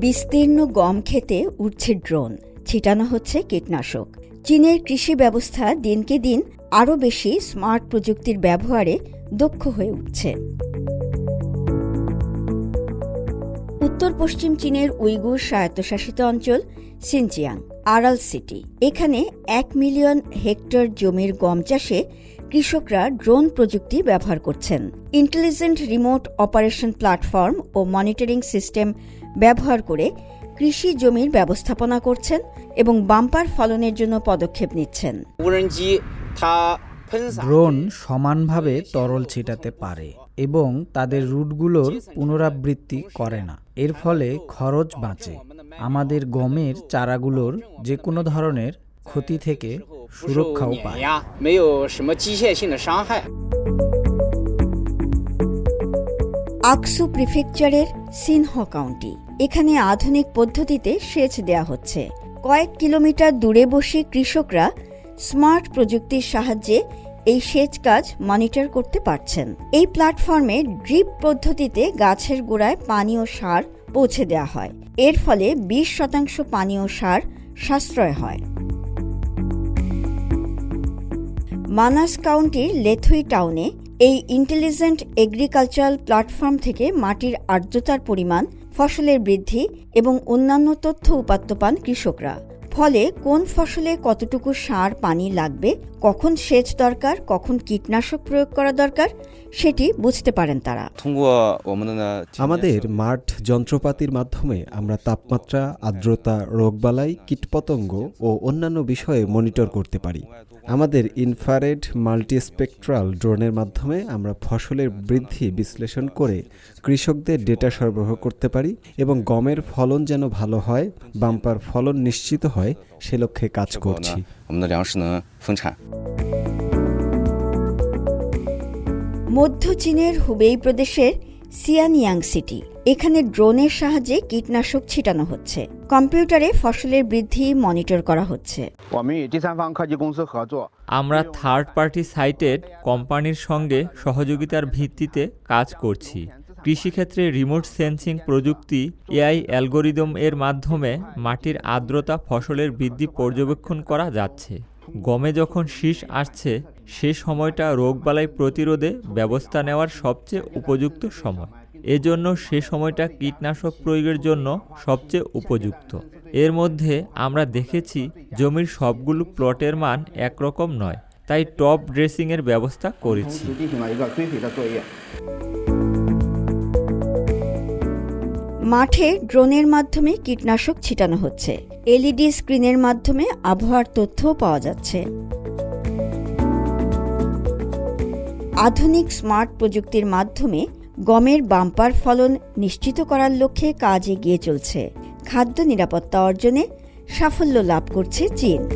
বিস্তীর্ণ গম খেতে উঠছে ড্রোন। ছিটানো হচ্ছে কীটনাশক। চীনের কৃষি ব্যবস্থা দিনকে দিন আরও বেশি স্মার্ট প্রযুক্তির ব্যবহারে দক্ষ হয়ে উঠছে। উত্তর পশ্চিম চীনের উইগুর স্বায়ত্তশাসিত অঞ্চল সিনচিয়াং আরাল সিটি। এখানে এক মিলিয়ন হেক্টর জমির গম চাষে কৃষকরা ড্রোন প্রযুক্তি ব্যবহার করছেন। ইন্টেলিজেন্ট রিমোট অপারেশন প্ল্যাটফর্ম ও মনিটরিং সিস্টেম ব্যবহার করে কৃষি জমির ব্যবস্থাপনা করছেন এবং বাম্পার ফলনের জন্য পদক্ষেপ নিচ্ছেন। ড্রোন সমানভাবে তরল ছিটাতে পারে এবং তাদের রুটগুলোর পুনরাবৃত্তি করে না। এর ফলে খরচ বাঁচে। আমাদের গমের চারাগুলোর যে কোনো ধরনের ক্ষতি থেকে সুরক্ষাও পায়। আকসু প্রিফেকচারের সিনহ কাউন্টি। এখানে আধুনিক পদ্ধতিতে সেচ দেয়া হচ্ছে। কয়েক কিলোমিটার দূরে বসে কৃষকরা স্মার্ট প্রযুক্তির সাহায্যে এই সেচ কাজ মনিটর করতে পারছেন। এই প্ল্যাটফর্মে ড্রিপ পদ্ধতিতে গাছের গোড়ায় পানি ও সার পৌঁছে দেওয়া হয়। এর ফলে বিশ শতাংশ পানি ও সার সাশ্রয় হয়। মানাস কাউন্টির লেথুই টাউনে এই ইন্টেলিজেন্ট এগ্রিকালচারাল প্ল্যাটফর্ম থেকে মাটির আর্দ্রতার পরিমাণ, ফসলের বৃদ্ধি এবং অন্যান্য তথ্য উপাত্ত পান কৃষকরা। ফলে কোন ফসলে কতটুকু সার পানি লাগবে কখন সেচ দরকার কখন কীটনাশক প্রয়োগ করা দরকার সেটি বুঝতে পারেন তারা। আমাদের মাঠ যন্ত্রপাতির মাধ্যমে আমরা তাপমাত্রা আর্দ্রতা রোগবালাই কীটপতঙ্গ ও অন্যান্য বিষয়ে মনিটর করতে পারি। আমাদের ইনফ্রারেড মাল্টিস্পেকট্রাল ড্রোনের মাধ্যমে আমরা ফসলের বৃদ্ধি বিশ্লেষণ করে কৃষকদের ডেটা সরবরাহ করতে পারি এবং গমের ফলন যেন ভালো হয় বাম্পার ফলন নিশ্চিত হয়। হয় সে লক্ষ্যে কাজ করছি। মধ্য চীনের হুবেই প্রদেশের সিয়ানিয়াং সিটি। এখানে ড্রোনের সাহায্যে কীটনাশক ছিটানো হচ্ছে। কম্পিউটারে ফসলের বৃদ্ধি মনিটর করা হচ্ছে। আমরা থার্ড পার্টি সাইটেড কোম্পানির সঙ্গে সহযোগিতার ভিত্তিতে কাজ করছি। কৃষিক্ষেত্রে রিমোট সেন্সিং প্রযুক্তি এআই অ্যালগোরিদম এর মাধ্যমে মাটির আর্দ্রতা ফসলের বৃদ্ধি পর্যবেক্ষণ করা যাচ্ছে। গমে যখন শীষ আসছে, সে সময়টা রোগবালাই প্রতিরোধে ব্যবস্থা নেওয়ার সবচেয়ে উপযুক্ত সময়। এজন্য সে সময়টা কীটনাশক প্রয়োগের জন্য সবচেয়ে উপযুক্ত। এর মধ্যে আমরা দেখেছি, জমির সবগুলো প্লটের মান একরকম নয়, তাই টপ ড্রেসিংয়ের ব্যবস্থা 同 করেছি মাঠে ড্রোনের মাধ্যমে কীটনাশক ছিটানো হচ্ছে। এলইডি স্ক্রিনের মাধ্যমে আবহাওয়ার তথ্য পাওয়া যাচ্ছে। আধুনিক স্মার্ট প্রযুক্তির মাধ্যমে গমের বাম্পার ফলন নিশ্চিত করার লক্ষ্যে কাজ এগিয়ে চলছে। খাদ্য নিরাপত্তা অর্জনে সাফল্য লাভ করছে চীন।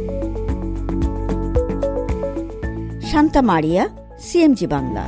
শান্তা মারিয়া সিএমজি বাংলা।